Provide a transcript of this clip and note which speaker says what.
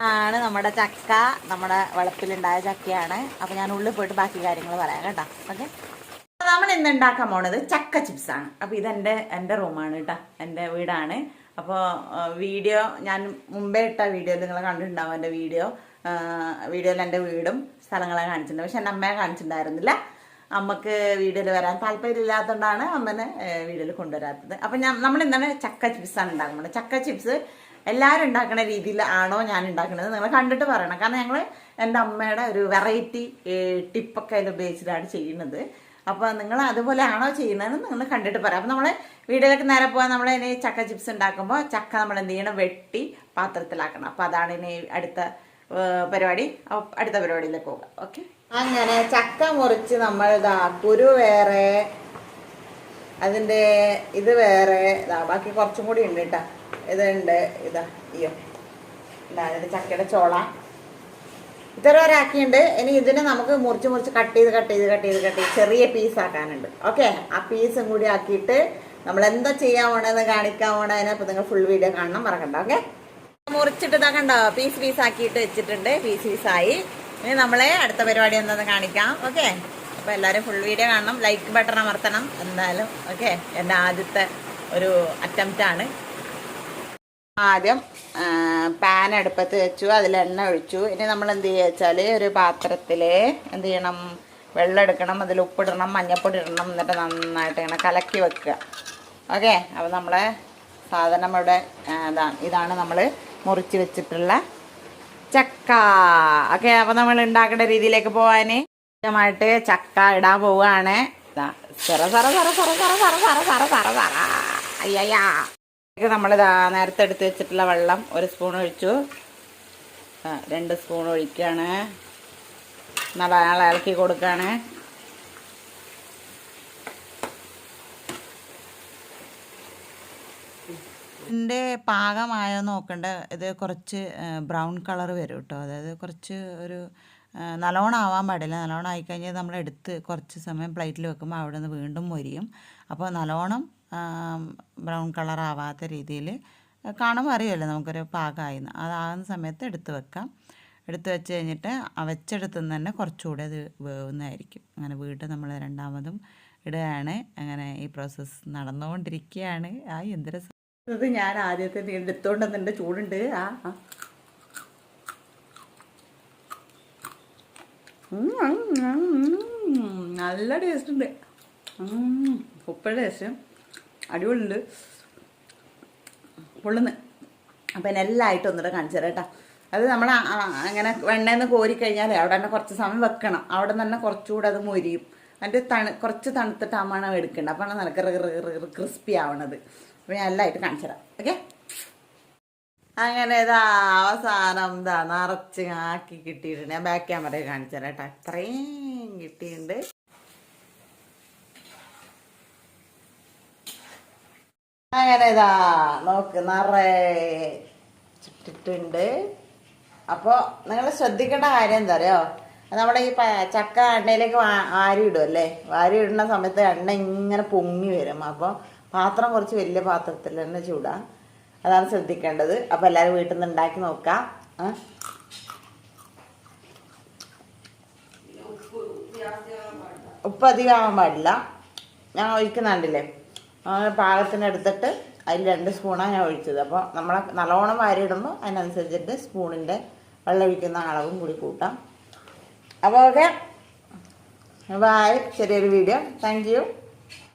Speaker 1: ആണ് നമ്മുടെ ചക്ക നമ്മുടെ വെളുപ്പിലുണ്ടായ ചക്കയാണ്. അപ്പൊ ഞാൻ ഉള്ളിൽ പോയിട്ട് ബാക്കി കാര്യങ്ങൾ പറയാം കേട്ടോ. ഓക്കെ? നമ്മൾ ഇന്ന് ഉണ്ടാക്കാൻ പോണത് ചക്ക ചിപ്സ് ആണ്. അപ്പൊ ഇതെന്റെ എന്റെ റൂമാണ് കേട്ടോ. എന്റെ വീടാണ്. അപ്പോൾ വീഡിയോ ഞാൻ മുമ്പേ ഇട്ട വീഡിയോ നിങ്ങൾ കണ്ടിട്ടുണ്ടാവും എന്റെ വീഡിയോ. വീഡിയോയിൽ എന്റെ വീടും സ്ഥലങ്ങളെ കാണിച്ചിട്ടുണ്ട്. പക്ഷെ എന്റെ അമ്മയെ കാണിച്ചിട്ടുണ്ടായിരുന്നില്ല. അമ്മയ്ക്ക് വീഡിയോയിൽ വരാൻ താല്പര്യമില്ലാത്തതുകൊണ്ടാണ് അമ്മനെ വീഡിയോയിൽ കൊണ്ടുവരാത്തത്. അപ്പം ഞാൻ നമ്മൾ ഇന്നലെ ചക്ക ചിപ്സ് ആണ് ഉണ്ടാക്കുന്നത് ചക്ക ചിപ്സ് എല്ലാവരും ഉണ്ടാക്കുന്ന രീതിയിൽ ആണോ ഞാൻ ഉണ്ടാക്കുന്നത് നിങ്ങൾ കണ്ടിട്ട് പറയണം. കാരണം ഞങ്ങൾ എന്റെ അമ്മയുടെ ഒരു വെറൈറ്റി ടിപ്പൊക്കെ അതിൽ ഉപയോഗിച്ചിട്ടാണ് ചെയ്യുന്നത്. അപ്പോൾ നിങ്ങൾ അതുപോലെ ആണോ ചെയ്യുന്നതെന്ന് നിങ്ങൾ കണ്ടിട്ട് പറയാം അപ്പോൾ നമ്മൾ വീഡിയോയിലേക്ക് നേരെ പോകാൻ നമ്മൾ ഇനി ചക്ക ചിപ്സ് ഉണ്ടാക്കുമ്പോൾ ചക്ക നമ്മൾ എന്ത് ചെയ്യണം? വെട്ടി പാത്രത്തിലാക്കണം. അപ്പോൾ അതാണ് ഇനി അടുത്ത പരിപാടി. അടുത്ത പരിപാടിയിലേക്ക് പോകാം. ഓക്കെ അങ്ങനെ ചക്ക മുറിച്ച് നമ്മൾ ഇതാ കുരു വേറെ അതിന്റെ ഇത് വേറെ ഇതാ ബാക്കി കുറച്ചും കൂടി ഉണ്ട് കേട്ടോ. ഇതുണ്ട്. ഇതാ അയ്യോ. ഇതാണ് ചക്കയുടെ ചോള. ഇത്ര ഒരാക്കിയുണ്ട്. ഇനി ഇതിനെ നമുക്ക് മുറിച്ച് മുറിച്ച് കട്ട് ചെയ്ത് കട്ട് ചെയ്ത് കട്ട് ചെയ്ത് കട്ട് ചെയ്ത് ചെറിയ പീസ് ആക്കാനുണ്ട്. ഓക്കെ ആ പീസും കൂടി ആക്കിയിട്ട് നമ്മൾ എന്താ ചെയ്യാൻ പോണെന്ന് കാണിക്കാൻ പോണതിനെ അപ്പോൾ നിങ്ങൾ ഫുൾ വീഡിയോ കാണണം. മറക്കണ്ട. ഓക്കെ മുറിച്ചിട്ട് ഇതാ കണ്ടോ? പീസ് പീസ് ആക്കിയിട്ട് വെച്ചിട്ടുണ്ട്. പീസ് പീസായി ഇനി നമ്മളെ അടുത്ത പരിപാടി എന്താണെന്ന് കാണിക്കാം. ഓക്കെ അപ്പോൾ എല്ലാവരും ഫുൾ വീഡിയോ കാണണം. ലൈക്ക് ബട്ടൺ അമർത്തണം. എന്തായാലും ഓക്കെ എന്റെ ആദ്യത്തെ ഒരു അറ്റംപ്റ്റ് ആണ്. ആദ്യം പാൻ അടുപ്പത്ത് വെച്ചു അതിൽ എണ്ണ ഒഴിച്ചു. ഇനി നമ്മൾ എന്ത് ചെയ്യുക വെച്ചാൽ ഒരു പാത്രത്തിൽ എന്ത് ചെയ്യണം? വെള്ളം എടുക്കണം അതിൽ ഉപ്പിടണം മഞ്ഞപ്പൊടി ഇടണം എന്നിട്ട് നന്നായിട്ട് ഇങ്ങനെ കലക്കി വെക്കുക. ഓക്കെ? അപ്പോൾ നമ്മളെ സാധനം ഇവിടെ ഇതാണ് ഇതാണ് നമ്മൾ മുറിച്ച് വെച്ചിട്ടുള്ള ചക്ക. ഓക്കെ? അപ്പോൾ നമ്മൾ ഉണ്ടാക്കേണ്ട രീതിയിലേക്ക് പോകാൻ ആദ്യമായിട്ട് ചക്ക ഇടാൻ പോവുകയാണ്. സറ സറ സറ സറ സറ സറ സറ സറ സറ സറ. അയ്യയ്യാ. ഇതിലേക്ക് നമ്മൾ നേരത്തെ എടുത്ത് വെച്ചിട്ടുള്ള വെള്ളം ഒരു സ്പൂൺ ഒഴിച്ചു. രണ്ട് സ്പൂൺ ഒഴിക്കുകയാണ് നല്ല ഇളക്കി കൊടുക്കുകയാണ് ഇതിന്റെ പാകമായോ നോക്കണ്ട. ഇത് കുറച്ച് ബ്രൗൺ കളർ വരും കേട്ടോ അതായത് കുറച്ച് ഒരു നല്ലോണം ആവാൻ പാടില്ല. നല്ലോണം ആയിക്കഴിഞ്ഞാൽ നമ്മൾ എടുത്ത് കുറച്ച് സമയം പ്ലേറ്റിൽ വെക്കുമ്പോൾ അവിടെ നിന്ന് വീണ്ടും മൊരിയും. അപ്പോൾ നല്ലോണം ബ്രൗൺ കളർ ആവാത്ത രീതിയിൽ കാണുമ്പോൾ അറിയുമല്ലോ നമുക്കൊരു പാകമായി അതാകുന്ന സമയത്ത് എടുത്ത് വെക്കാം. എടുത്ത് വെച്ച് കഴിഞ്ഞിട്ട് അവച്ചെടുത്തു നിന്ന് തന്നെ കുറച്ചുകൂടെ അത് വേവുന്നതായിരിക്കും. അങ്ങനെ വീണ്ടും നമ്മൾ രണ്ടാമതും ഇടുകയാണ്. അങ്ങനെ ഈ പ്രോസസ്സ് നടന്നുകൊണ്ടിരിക്കുകയാണ്. ആ എന്ത് രസം ഇത് ഞാൻ ആദ്യത്തെ എടുത്തോണ്ട് വന്നിട്ട് ചൂടുണ്ട്. ആ. നല്ല ടേസ്റ്റ് ഉണ്ട്. ഉപ്പഴ ടേസ്റ്റ് അടിപൊളിയുണ്ട്. പൊള്ളുന്ന്. അപ്പം എന്നെ എല്ലായിട്ടും ഒന്നുകൂടെ കാണിച്ചു തരാം കേട്ടോ. അത് നമ്മൾ അങ്ങനെ വെണ്ണയെന്ന് കോരി കഴിഞ്ഞാൽ അവിടെ തന്നെ കുറച്ച് സമയം വെക്കണം. അവിടെ തന്നെ കുറച്ചുകൂടെ അത് മൊരിയും. അതിന്റെ തണു കുറച്ച് തണുത്തിട്ടാകുമ്പോൾ എടുക്കേണ്ടത് അപ്പോൾ നല്ല ക്രിസ്പി ആവണത്. അപ്പോൾ ഞാൻ എല്ലായിട്ട് കാണിച്ചു തരാം. ഓക്കെ? അങ്ങനെ ഇതാ അവസാനം ഇതാ നിറച്ച് ആക്കി കിട്ടിയിട്ടുണ്ട്. ഞാൻ ബാക്ക് ക്യാമറയിൽ കാണിച്ചു തരാം കേട്ടോ. അത്രയും കിട്ടിയിട്ടുണ്ട്. അങ്ങനെ ഇതാ നോക്ക് നിറച്ചിട്ടിട്ടുണ്ട് അപ്പോൾ നിങ്ങൾ ശ്രദ്ധിക്കേണ്ട കാര്യം എന്താ അറിയോ നമ്മുടെ ഈ ചക്ക എണ്ണയിലേക്ക് വാ- വാരി ഇടും അല്ലേ വാരി ഇടുന്ന സമയത്ത് എണ്ണ ഇങ്ങനെ പൊങ്ങി വരും. അപ്പോൾ പാത്രം കുറച്ച് വലിയ പാത്രത്തിൽ തന്നെ ചൂടാ. അതാണ് ശ്രദ്ധിക്കേണ്ടത്. അപ്പോൾ എല്ലാവരും വീട്ടിൽ നിന്ന് ഉണ്ടാക്കി നോക്കാം? ഉപ്പ് അധികം ആവാൻ പാടില്ല. ഞാൻ ഒഴിക്കുന്നുണ്ടല്ലേ? അങ്ങനെ പാകത്തിന് എടുത്തിട്ട് അതിൽ രണ്ട് സ്പൂണാണ് ഞാൻ ഒഴിച്ചത്. അപ്പോൾ നമ്മൾ നല്ലോണം വാരിയിടുമ്പോൾ അതിനനുസരിച്ചിട്ട് സ്പൂണിന്റെ വെള്ളമൊഴിക്കുന്ന അളവും കൂടി കൂട്ടാം. അപ്പോൾ ഓക്കെ? ബായ് ചെറിയൊരു വീഡിയോ. താങ്ക്